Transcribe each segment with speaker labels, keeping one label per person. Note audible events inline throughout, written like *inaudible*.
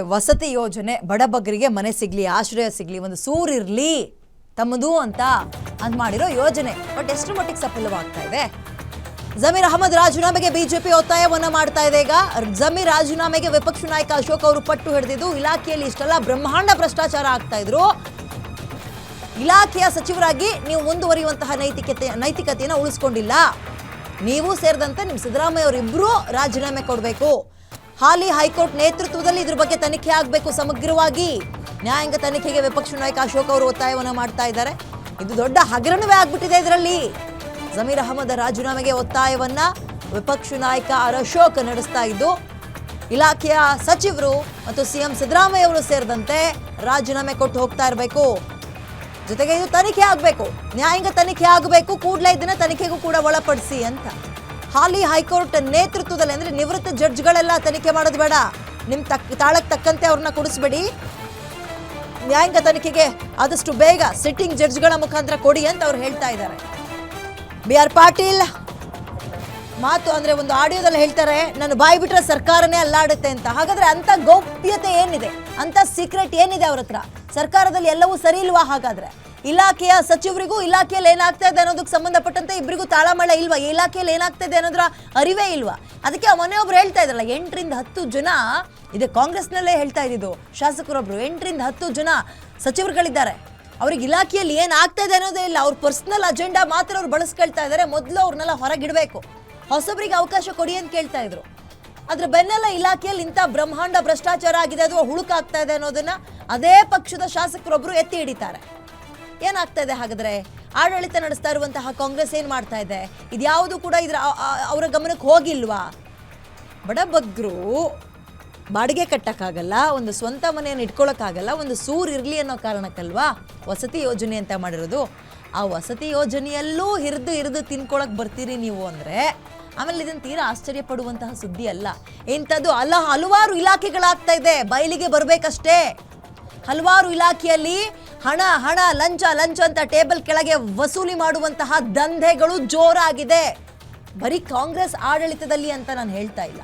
Speaker 1: ವಸತಿ ಯೋಜನೆ ಬಡಬಗ್ಗರಿಗೆ ಮನೆ ಸಿಗ್ಲಿ, ಆಶ್ರಯ ಸಿಗ್ಲಿ, ಒಂದು ಸೂರಿರ್ಲಿ ತಮ್ಮದು ಅಂತ ಅಂತ ಮಾಡಿರೋ ಯೋಜನೆ. ಬಟ್ ಎಷ್ಟು ಮಟ್ಟಿಗೆ ಸಫಲವಾಗ್ತಾ ಇದೆ? ಜಮೀರ್ ಅಹಮದ್ ರಾಜೀನಾಮೆಗೆ ಬಿಜೆಪಿ ಒತ್ತಾಯವನ್ನ ಮಾಡ್ತಾ ಇದೆ ಈಗ. ಜಮೀರ್ ರಾಜೀನಾಮೆಗೆ ವಿಪಕ್ಷ ನಾಯಕ ಅಶೋಕ್ ಅವರು ಪಟ್ಟು ಹಿಡಿದಿದ್ದು ಇಲಾಖೆಯಲ್ಲಿ ಇಷ್ಟೆಲ್ಲ ಬ್ರಹ್ಮಾಂಡ ಭ್ರಷ್ಟಾಚಾರ ಆಗ್ತಾ ಇದ್ರು. ಇಲಾಖೆಯ ಸಚಿವರಾಗಿ ನೀವು ಮುಂದುವರಿಯುವಂತಹ ನೈತಿಕತೆ, ನೈತಿಕತೆಯನ್ನು ಉಳಿಸ್ಕೊಂಡಿಲ್ಲ. ನೀವು ಸೇರಿದಂತೆ ನಿಮ್ಮ ಸಿದ್ದರಾಮಯ್ಯ ಅವರಿಬ್ಬರೂ ರಾಜೀನಾಮೆ ಕೊಡಬೇಕು. ಹಾಲಿ ಹೈಕೋರ್ಟ್ ನೇತೃತ್ವದಲ್ಲಿ ಇದ್ರ ಬಗ್ಗೆ ತನಿಖೆ ಆಗಬೇಕು ಸಮಗ್ರವಾಗಿ. ನ್ಯಾಯಾಂಗ ತನಿಖೆಗೆ ವಿಪಕ್ಷ ನಾಯಕ ಅಶೋಕ್ ಅವರು ಒತ್ತಾಯವನ್ನು ಮಾಡ್ತಾ ಇದ್ದಾರೆ. ಇದು ದೊಡ್ಡ ಹಗರಣವೇ ಆಗ್ಬಿಟ್ಟಿದೆ ಇದರಲ್ಲಿ. ಜಮೀರ್ ಅಹಮದ್ ರಾಜೀನಾಮೆಗೆ ಒತ್ತಾಯವನ್ನ ವಿಪಕ್ಷ ನಾಯಕ ಆರ್ ಅಶೋಕ್ ನಡೆಸ್ತಾ ಇದ್ದು, ಇಲಾಖೆಯ ಸಚಿವರು ಮತ್ತು ಸಿಎಂ ಸಿದ್ದರಾಮಯ್ಯ ಅವರು ಸೇರಿದಂತೆ ರಾಜೀನಾಮೆ ಕೊಟ್ಟು ಹೋಗ್ತಾ ಇರಬೇಕು. ಜೊತೆಗೆ ಇದು ತನಿಖೆ ಆಗಬೇಕು. ನ್ಯಾಯಾಂಗ ತನಿಖೆ ಆಗಬೇಕು. ಕೂಡಲೇ ಇದನ್ನ ತನಿಖೆಗೂ ಕೂಡ ಒಳಪಡಿಸಿ ಅಂತ. ಹಾಲಿ ಹೈಕೋರ್ಟ್ ನೇತೃತ್ವದಲ್ಲಿ ಅಂದ್ರೆ ನಿವೃತ್ತ ಜಡ್ಜ್ಗಳೆಲ್ಲ ತನಿಖೆ ಮಾಡೋದು ಬೇಡ. ನಿಮ್ ತಕ್ ತಾಳಕ್ಕೆ ತಕ್ಕಂತೆ ಅವ್ರನ್ನ ಕೊಡಿಸ್ಬೇಡಿ. ನ್ಯಾಯಾಂಗ ತನಿಖೆಗೆ ಆದಷ್ಟು ಬೇಗ ಸಿಟ್ಟಿಂಗ್ ಜಡ್ಜ್ಗಳ ಮುಖಾಂತರ ಕೊಡಿ ಅಂತ ಅವ್ರು ಹೇಳ್ತಾ ಇದ್ದಾರೆ. ಬಿ ಆರ್ ಪಾಟೀಲ್ ಮಾತು ಅಂದ್ರೆ ಒಂದು ಆಡಿಯೋದಲ್ಲಿ ಹೇಳ್ತಾರೆ ನಾನು ಬಾಯಿ ಬಿಟ್ರೆ ಸರ್ಕಾರನೇ ಅಲ್ಲಾಡುತ್ತೆ ಅಂತ. ಹಾಗಾದ್ರೆ ಅಂತ ಗೌಪ್ಯತೆ ಏನಿದೆ? ಅಂತ ಸೀಕ್ರೆಟ್ ಏನಿದೆ ಅವ್ರ ಹತ್ರ? ಸರ್ಕಾರದಲ್ಲಿ ಎಲ್ಲವೂ ಸರಿ ಇಲ್ವಾ ಹಾಗಾದ್ರೆ? ಇಲಾಖೆಯ ಸಚಿವರಿಗೂ ಇಲಾಖೆಯಲ್ಲಿ ಏನಾಗ್ತಾ ಇದೆ ಅನ್ನೋದಕ್ಕೆ ಸಂಬಂಧಪಟ್ಟಂತೆ ಇಬ್ಬರಿಗೂ ತಾಳಮಳ ಇಲ್ವಾ? ಇಲಾಖೆಯಲ್ಲಿ ಏನಾಗ್ತಾ ಇದೆ ಅನ್ನೋದ್ರ ಅರಿವೇ ಇಲ್ವಾ? ಅದಕ್ಕೆ ಒಬ್ರು ಹೇಳ್ತಾ ಇದ್ರಲ್ಲ, ಎಂಟರಿಂದ ಹತ್ತು ಜನ, ಇದೆ ಕಾಂಗ್ರೆಸ್ನಲ್ಲೇ ಹೇಳ್ತಾ ಇದ್ದಿದ್ದು ಶಾಸಕರೊಬ್ರು, ಎಂಟರಿಂದ ಹತ್ತು ಜನ ಸಚಿವರುಗಳಿದ್ದಾರೆ. ಅವ್ರಿಗೆ ಇಲಾಖೆಯಲ್ಲಿ ಏನ್ ಆಗ್ತಾ ಇದೆ ಅನ್ನೋದೇ ಇಲ್ಲ. ಅವ್ರ ಪರ್ಸನಲ್ ಅಜೆಂಡಾ ಮಾತ್ರ ಅವ್ರು ಬಳಸ್ಕೊಳ್ತಾ ಇದ್ದಾರೆ. ಮೊದಲು ಅವ್ರನ್ನೆಲ್ಲ ಹೊರಗಿಡಬೇಕು. ಹೊಸಬರಿಗೆ ಅವಕಾಶ ಕೊಡಿ ಅಂತ ಕೇಳ್ತಾ ಇದ್ರು. ಅದ್ರ ಬೆನ್ನೆಲ್ಲ ಇಲಾಖೆಯಲ್ಲಿ ಇಂಥ ಬ್ರಹ್ಮಾಂಡ ಭ್ರಷ್ಟಾಚಾರ ಆಗಿದೆ ಅಥವಾ ಹುಳುಕಾಗ್ತಾ ಇದೆ ಅನ್ನೋದನ್ನ ಅದೇ ಪಕ್ಷದ ಶಾಸಕರೊಬ್ರು ಎತ್ತಿ ಹಿಡಿತಾರೆ. ಏನಾಗ್ತಾ ಇದೆ ಹಾಗಾದ್ರೆ? ಆಡಳಿತ ನಡೆಸ್ತಾ ಇರುವಂತಹ ಕಾಂಗ್ರೆಸ್ ಏನು ಮಾಡ್ತಾ ಇದೆ? ಇದ್ಯಾವುದು ಕೂಡ ಇದ್ರ ಅವರ ಗಮನಕ್ಕೆ ಹೋಗಿಲ್ವಾ? ಬಡಬಗ್ರು ಬಾಡಿಗೆ ಕಟ್ಟಕ್ಕಾಗಲ್ಲ, ಒಂದು ಸ್ವಂತ ಮನೆಯನ್ನು ಇಟ್ಕೊಳ್ಳೋಕ್ಕಾಗಲ್ಲ ಒಂದು ಸೂರ್ ಇರಲಿ ಅನ್ನೋ ಕಾರಣಕ್ಕಲ್ವಾ ವಸತಿ ಯೋಜನೆ ಅಂತ ಮಾಡಿರೋದು? ಆ ವಸತಿ ಯೋಜನೆಯಲ್ಲೂ ಹಿರಿದು ಹಿರಿದು ತಿನ್ಕೊಳಕ್ ಬರ್ತೀರಿ ನೀವು ಅಂದರೆ, ಆಮೇಲೆ ಇದನ್ನು ತೀರಾ ಆಶ್ಚರ್ಯ ಪಡುವಂತಹ ಸುದ್ದಿ ಅಲ್ಲ. ಇಂಥದ್ದು ಅಲ್ಲ, ಹಲವಾರು ಇಲಾಖೆಗಳಾಗ್ತಾ ಇದೆ, ಬಯಲಿಗೆ ಬರಬೇಕಷ್ಟೇ. ಹಲವಾರು ಇಲಾಖೆಯಲ್ಲಿ ಹಣ ಹಣ ಲಂಚ ಲಂಚ ಅಂತ ಟೇಬಲ್ ಕೆಳಗೆ ವಸೂಲಿ ಮಾಡುವಂತಹ ದಂಧೆಗಳು ಜೋರಾಗಿದೆ. ಬರೀ ಕಾಂಗ್ರೆಸ್ ಆಡಳಿತದಲ್ಲಿ ಅಂತ ನಾನು ಹೇಳ್ತಾ ಇಲ್ಲ.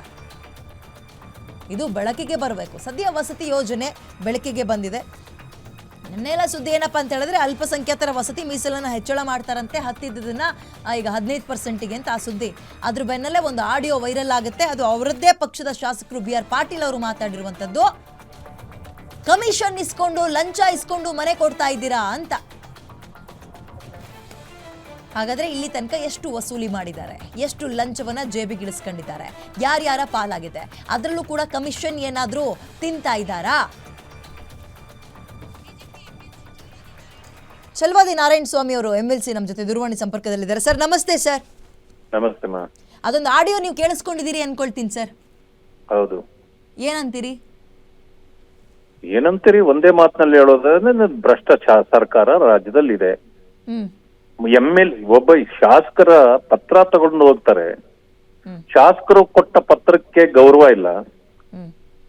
Speaker 1: ಇದು ಬೆಳಕಿಗೆ ಬರಬೇಕು. ಸದ್ಯ ವಸತಿ ಯೋಜನೆ ಬೆಳಕಿಗೆ ಬಂದಿದೆ. ನಿನ್ನೆಲ್ಲ ಸುದ್ದಿ ಏನಪ್ಪ ಅಂತ ಹೇಳಿದ್ರೆ ಅಲ್ಪಸಂಖ್ಯಾತರ ವಸತಿ ಮೀಸಲನ್ನು ಹೆಚ್ಚಳ ಮಾಡ್ತಾರಂತೆ. ಹತ್ತಿದ್ದನ್ನ ಆ, ಈಗ ಹದಿನೈದು ಪರ್ಸೆಂಟಿಗೆ ಅಂತ ಆ ಸುದ್ದಿ. ಅದ್ರ ಬೆನ್ನಲ್ಲೇ ಒಂದು ಆಡಿಯೋ ವೈರಲ್ ಆಗುತ್ತೆ. ಅದು ಅವರದ್ದೇ ಪಕ್ಷದ ಶಾಸಕರು ಬಿ ಆರ್ ಪಾಟೀಲ್ ಅವರು ಮಾತಾಡಿರುವಂಥದ್ದು. ಕಮಿಷನ್ ಇಸ್ಕೊಂಡು ಲಂಚ ಇಸ್ಕೊಂಡು ಮನೆ ಕೊಡ್ತಾ ಇದ್ದೀರಾ ಅಂತ. ಹಾಗಾದ್ರೆ ಇಲ್ಲಿ ತನಕ ಎಷ್ಟು ವಸೂಲಿ ಮಾಡಿದ್ದಾರೆ? ಎಷ್ಟು ಲಂಚವನ್ನ ಜೇಬಿಗಿಳಿಸ್ಕೊಂಡಿದ್ದಾರೆ ಯಾರ್ಯಾರ ಪಾಲಾಗಿದೆ? ಅದರಲ್ಲೂ ಕೂಡ ಕಮಿಷನ್ ಏನಾದರೂ ತಿಂತಾ ಇದ್ದಾರಾ? ಚಲವಾದಿ ನಾರಾಯಣ ಸ್ವಾಮಿ ಅವರು ಎಂ ಎಲ್ ಸಿ ನಮ್ಮ ಜೊತೆ ದೂರವಾಣಿ ಸಂಪರ್ಕದಲ್ಲಿದ್ದಾರೆ. ಸರ್ ನಮಸ್ತೆ ಸರ್.
Speaker 2: ನಮಸ್ತೆ ಮಾ
Speaker 1: ಅದೊಂದು ಆಡಿಯೋ ನೀವು ಕೇಳಿಸ್ಕೊಂಡಿದ್ದೀರಿ ಅನ್ಕೊಳ್ತೀನಿ ಸರ್.
Speaker 2: ಹೌದು.
Speaker 1: ಏನಂತೀರಿ?
Speaker 2: ಏನಂತೀರಿ? ಒಂದೇ ಮಾತಿನಲ್ಲಿ ಹೇಳೋದ್ರೆ ಭ್ರಷ್ಟಾಚಾರ ಸರ್ಕಾರ ರಾಜ್ಯದಲ್ಲಿದೆ.
Speaker 1: ಇದೆ
Speaker 2: ಎಂ ಎಲ್ ಒಬ್ಬ ಶಾಸಕರ ಪತ್ರ ತಗೊಂಡು ಹೋಗ್ತಾರೆ. ಶಾಸಕರು ಕೊಟ್ಟ ಪತ್ರಕ್ಕೆ ಗೌರವ ಇಲ್ಲ.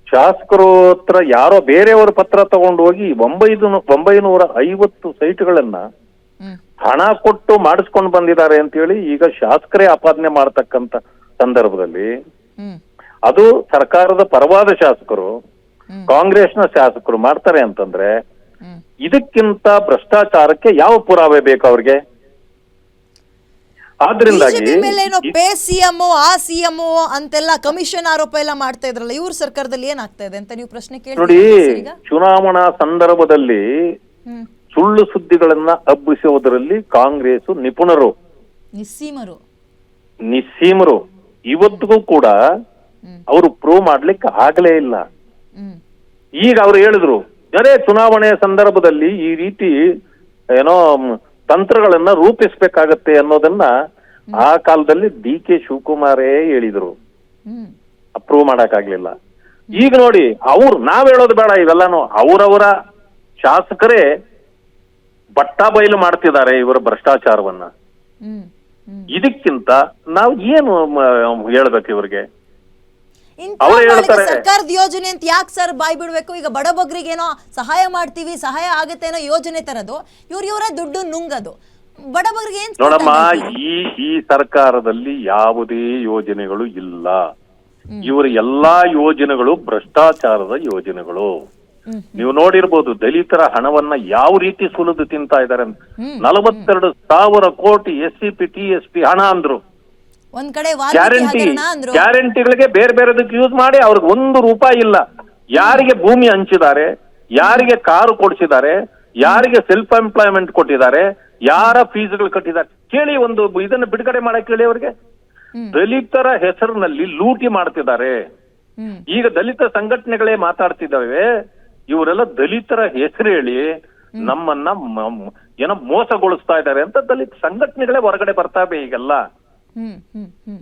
Speaker 2: ಶಾಸಕರು ಹತ್ರ ಯಾರೋ ಬೇರೆಯವರು ಪತ್ರ ತಗೊಂಡು ಹೋಗಿ ಒಂಬೈದು ಒಂಬೈನೂರ ಐವತ್ತು ಸೈಟ್ಗಳನ್ನ ಹಣ ಕೊಟ್ಟು ಮಾಡಿಸ್ಕೊಂಡು ಬಂದಿದ್ದಾರೆ ಅಂತ ಹೇಳಿ ಈಗ ಶಾಸಕರೇ ಆಪಾದನೆ ಮಾಡತಕ್ಕಂತ ಸಂದರ್ಭದಲ್ಲಿ ಅದು ಸರ್ಕಾರದ ಪರವಾದ ಶಾಸಕರು. ಕಾಂಗ್ರೆಸ್ನ ಶಾಸಕರು ಮಾಡ್ತಾರೆ ಅಂತಂದ್ರೆ ಇದಕ್ಕಿಂತ ಭ್ರಷ್ಟಾಚಾರಕ್ಕೆ ಯಾವ ಪುರಾವೆ ಬೇಕು ಅವ್ರಿಗೆ? ಆದ್ರಿಂದಾಗಿ
Speaker 1: ಬಿಜೆಪಿ ಮೇಲೆ ಏನೋ ಪೇ ಸಿಎಂ ಆ ಸಿಎಂ ಅಂತೆಲ್ಲ ಕಮಿಷನ್ ಆರೋಪ ಎಲ್ಲ ಮಾಡ್ತಾ ಇದ್ರಲ್ಲ ಇವ್ರ ಸರ್ಕಾರದಲ್ಲಿ ಏನಾಗ್ತಾ ಇದೆ ಅಂತ ನೀವು ಪ್ರಶ್ನೆ
Speaker 2: ನೋಡಿ
Speaker 1: ಕೇಳಿ ಈಗ?
Speaker 2: ಚುನಾವಣಾ ಸಂದರ್ಭದಲ್ಲಿ ಸುಳ್ಳು ಸುದ್ದಿಗಳನ್ನ ಹಬ್ಬಿಸುವುದರಲ್ಲಿ ಕಾಂಗ್ರೆಸ್ ನಿಪುಣರು.
Speaker 1: ನಿಸ್ಸೀಮರು.
Speaker 2: ನಿಸ್ಸೀಮರು. ಇವತ್ತಿಗೂ ಕೂಡ. ಅವರು ಪ್ರೂವ್ ಮಾಡ್ಲಿಕ್ಕೆ ಆಗಲೇ ಇಲ್ಲ. ಈಗ ಅವ್ರು ಹೇಳಿದ್ರು ಅದೇ ಚುನಾವಣೆ ಸಂದರ್ಭದಲ್ಲಿ ಈ ರೀತಿ ಏನೋ ತಂತ್ರಗಳನ್ನ ರೂಪಿಸ್ಬೇಕಾಗತ್ತೆ ಅನ್ನೋದನ್ನ ಆ ಕಾಲದಲ್ಲಿ ಡಿ ಕೆ ಶಿವಕುಮಾರೇ ಹೇಳಿದ್ರು. ಅಪ್ರೂವ್ ಮಾಡಕ್ಕಾಗ್ಲಿಲ್ಲ. ಈಗ ನೋಡಿ ಅವ್ರು ನಾವ್ ಹೇಳೋದು ಬೇಡ ಇವೆಲ್ಲಾನು ಅವರವರ ಶಾಸಕರೇ ಬಟ್ಟ ಬಯಲು ಮಾಡ್ತಿದ್ದಾರೆ ಇವರ ಭ್ರಷ್ಟಾಚಾರವನ್ನ. ಇದಕ್ಕಿಂತ ನಾವು ಏನು ಹೇಳ್ಬೇಕು ಇವ್ರಿಗೆ
Speaker 1: ಇಂಥ
Speaker 2: ಅವ್ರೇ
Speaker 1: ಮಾಡಿದ
Speaker 2: ಹೇಳ್ತಾರೆ.
Speaker 1: ಸರ್ಕಾರದ ಯೋಜನೆ ಅಂತ ಯಾಕೆ ಸರ್ ಬಾಯ್ ಬಿಡ್ಬೇಕು ಈಗ ಬಡಬಗ್ರಿಗೆ ಏನೋ ಸಹಾಯ ಮಾಡ್ತೀವಿ ಸಹಾಯ ಆಗತ್ತೆ ಏನೋ ಯೋಜನೆ ತರದು ಇವ್ರ ಇವರ ದುಡ್ಡು ನುಂಗದು. ಬಡಬಗ್ರಿಗೆ ಏನ್
Speaker 2: ನೋಡಮ್ಮ ಈ ಈ ಸರ್ಕಾರದಲ್ಲಿ ಯಾವುದೇ ಯೋಜನೆಗಳು ಇಲ್ಲ. ಇವರ ಎಲ್ಲಾ ಯೋಜನೆಗಳು ಭ್ರಷ್ಟಾಚಾರದ ಯೋಜನೆಗಳು. ನೀವು ನೋಡಿರ್ಬೋದು ದಲಿತರ ಹಣವನ್ನ ಯಾವ ರೀತಿ ಸುಲಿದು ತಿಂತಾ ಇದ್ದಾರೆ ನಲವತ್ತೆರಡು ಸಾವಿರ ಕೋಟಿ S C P T S P ಹಣ ಅಂದ್ರು.
Speaker 1: ಒಂದ್ ಕಡೆ
Speaker 2: ಗ್ಯಾರಂಟಿ ಗ್ಯಾರಂಟಿಗಳಿಗೆ ಬೇರೆ ಬೇರೆದಕ್ಕೆ ಯೂಸ್ ಮಾಡಿ ಅವ್ರಿಗೆ ಒಂದು ರೂಪಾಯಿ ಇಲ್ಲ. ಯಾರಿಗೆ ಭೂಮಿ ಹಂಚಿದ್ದಾರೆ ಯಾರಿಗೆ ಕಾರು ಕೊಡಿಸಿದ್ದಾರೆ ಯಾರಿಗೆ ಸೆಲ್ಫ್ ಎಂಪ್ಲಾಯ್ಮೆಂಟ್ ಕೊಟ್ಟಿದ್ದಾರೆ ಯಾರ ಫೀಸ್ಗಳು ಕಟ್ಟಿದ್ದಾರೆ. ಕೇಳಿ ಒಂದು ಇದನ್ನ ಬಿಡುಗಡೆ ಮಾಡಕ್ ಕೇಳಿ ಅವ್ರಿಗೆ. ದಲಿತರ ಹೆಸರಿನಲ್ಲಿ ಲೂಟಿ ಮಾಡ್ತಿದ್ದಾರೆ. ಈಗ ದಲಿತ ಸಂಘಟನೆಗಳೇ ಮಾತಾಡ್ತಿದ್ದಾವೆ. ಇವರೆಲ್ಲ ದಲಿತರ ಹೆಸರು ಹೇಳಿ ನಮ್ಮನ್ನ ಏನೋ ಮೋಸಗೊಳಿಸ್ತಾ ಇದ್ದಾರೆ ಅಂತ ದಲಿತ ಸಂಘಟನೆಗಳೇ ಹೊರಗಡೆ ಬರ್ತಾವೆ ಈಗೆಲ್ಲ.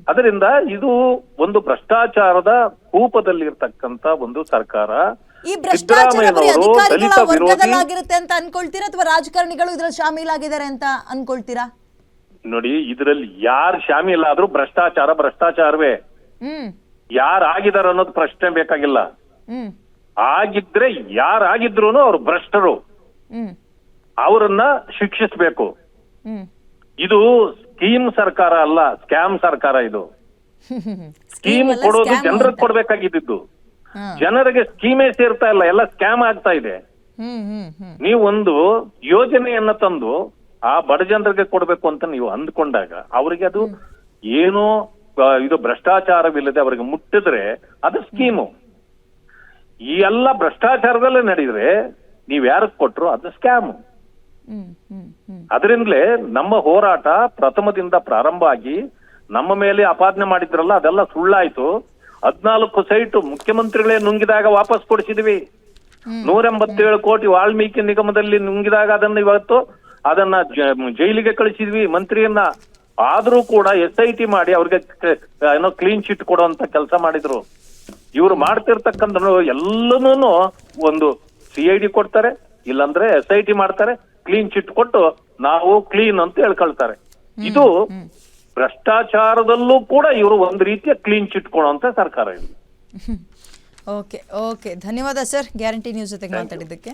Speaker 2: ಅದರಿಂದ ಇದು ಒಂದು ಭ್ರಷ್ಟಾಚಾರದ ಕೂಪದಲ್ಲಿರ್ತಕ್ಕಂತ ಒಂದು ಸರ್ಕಾರ.
Speaker 1: ಈ ಭ್ರಷ್ಟಾಚಾರ ಬರೀ ಅಧಿಕಾರಿಗಳ ವರ್ಗದಲ್ಲಾಗಿರುತ್ತೆ ಅಂತ ಅನ್ಕೊಳ್ತೀರಾ ಅಥವಾ ರಾಜಕಾರಣಿಗಳು ಇದ್ರಲ್ಲಿ ಶಾಮೀಲಾಗಿದ್ದಾರೆ ಅಂತ ಅನ್ಕೊಳ್ತೀರಾ?
Speaker 2: ನೋಡಿ ಇದರಲ್ಲಿ ಯಾರು ಶಾಮೀಲ್ ಆದ್ರೂ ಭ್ರಷ್ಟಾಚಾರ ಭ್ರಷ್ಟಾಚಾರವೇ.
Speaker 1: ಹ್ಮ್.
Speaker 2: ಯಾರು ಆಗಿದಾರ ಅನ್ನೋದು ಪ್ರಶ್ನೆ ಬೇಕಾಗಿಲ್ಲ.
Speaker 1: ಹ್ಮ್.
Speaker 2: ಆಗಿದ್ರೆ ಯಾರಾಗಿದ್ರು ಅವ್ರು ಭ್ರಷ್ಟರು.
Speaker 1: ಹ್ಮ್.
Speaker 2: ಅವರನ್ನ ಶಿಕ್ಷಿಸಬೇಕು.
Speaker 1: ಹ್ಮ್.
Speaker 2: ಇದು ಸ್ಕೀಮ್ ಸರ್ಕಾರ ಅಲ್ಲ ಸ್ಕ್ಯಾಮ್ ಸರ್ಕಾರ ಇದು. *laughs* ಸ್ಕೀಮ್ ಕೊಡೋದು ಜನರಿಗೆ. ಕೊಡ್ಬೇಕಾಗಿದ್ದು ಜನರಿಗೆ ಸ್ಕೀಮೇ ಸೇರ್ತಾ ಇಲ್ಲ ಎಲ್ಲ ಸ್ಕ್ಯಾಮ್ ಆಗ್ತಾ ಇದೆ.
Speaker 1: ಹ್ಮ್ ಹ್ಮ್ ಹ್ಮ್.
Speaker 2: ನೀವು ಒಂದು ಯೋಜನೆಯನ್ನ ತಂದು ಆ ಬಡ ಜನರಿಗೆ ಕೊಡ್ಬೇಕು ಅಂತ ನೀವು ಅಂದ್ಕೊಂಡಾಗ ಅವರಿಗೆ ಅದು ಏನೋ ಇದು ಭ್ರಷ್ಟಾಚಾರವಿಲ್ಲದೆ ಅವರಿಗೆ ಮುಟ್ಟಿದ್ರೆ ಅದು ಸ್ಕೀಮು. ಈ ಎಲ್ಲ ಭ್ರಷ್ಟಾಚಾರದಲ್ಲೇ ನಡೆದ್ರೆ ನೀವ್ ಯಾರಿಗೆ ಕೊಟ್ರು ಅದು ಸ್ಕ್ಯಾಮು. ಅದರಿಂದಲೇ ನಮ್ಮ ಹೋರಾಟ ಪ್ರಥಮದಿಂದ ಪ್ರಾರಂಭ ಆಗಿ ನಮ್ಮ ಮೇಲೆ ಅಪಾದನೆ ಮಾಡಿದ್ರಲ್ಲ ಅದೆಲ್ಲ ಸುಳ್ಳಾಯ್ತು. ಹದ್ನಾಲ್ಕು ಸೈಟ್ ಮುಖ್ಯಮಂತ್ರಿಗಳೇ ನುಂಗಿದಾಗ ವಾಪಸ್ ಕೊಡಿಸಿದ್ವಿ. ನೂರ ಎಂಬತ್ತೇಳು ಕೋಟಿ ವಾಲ್ಮೀಕಿ ನಿಗಮದಲ್ಲಿ ನುಂಗಿದಾಗ ಅದನ್ನ ಇವತ್ತು ಅದನ್ನ ಜೈಲಿಗೆ ಕಳಿಸಿದ್ವಿ ಮಂತ್ರಿಯನ್ನ. ಆದ್ರೂ ಕೂಡ ಎಸ್ ಐ ಟಿ ಮಾಡಿ ಅವ್ರಿಗೆ ಏನೋ ಕ್ಲೀನ್ ಚಿಟ್ ಕೊಡುವಂತ ಕೆಲಸ ಮಾಡಿದ್ರು. ಇವ್ರು ಮಾಡ್ತಿರ್ತಕ್ಕಂಥ ಎಲ್ಲನೂ ಒಂದು ಸಿ ಐ ಡಿ ಕೊಡ್ತಾರೆ ಇಲ್ಲಾಂದ್ರೆ ಎಸ್ ಐ ಟಿ ಮಾಡ್ತಾರೆ. ಕ್ಲೀನ್ ಚಿಟ್ ಕೊಟ್ಟು ನಾವು ಕ್ಲೀನ್ ಅಂತ ಹೇಳ್ಕೊಳ್ತಾರೆ. ಇದು ಭ್ರಷ್ಟಾಚಾರದಲ್ಲೂ ಕೂಡ ಇವರು ಒಂದು ರೀತಿಯ ಕ್ಲೀನ್ ಚಿಟ್ ಕೊಡುವಂತ ಸರ್ಕಾರ ಇದೆ.
Speaker 1: Okay okay. ಧನ್ಯವಾದ ಸರ್ ಗ್ಯಾರಂಟಿ ನ್ಯೂಸ್ ಜೊತೆಗೆ ಮಾತಾಡಿದ್ದಕ್ಕೆ.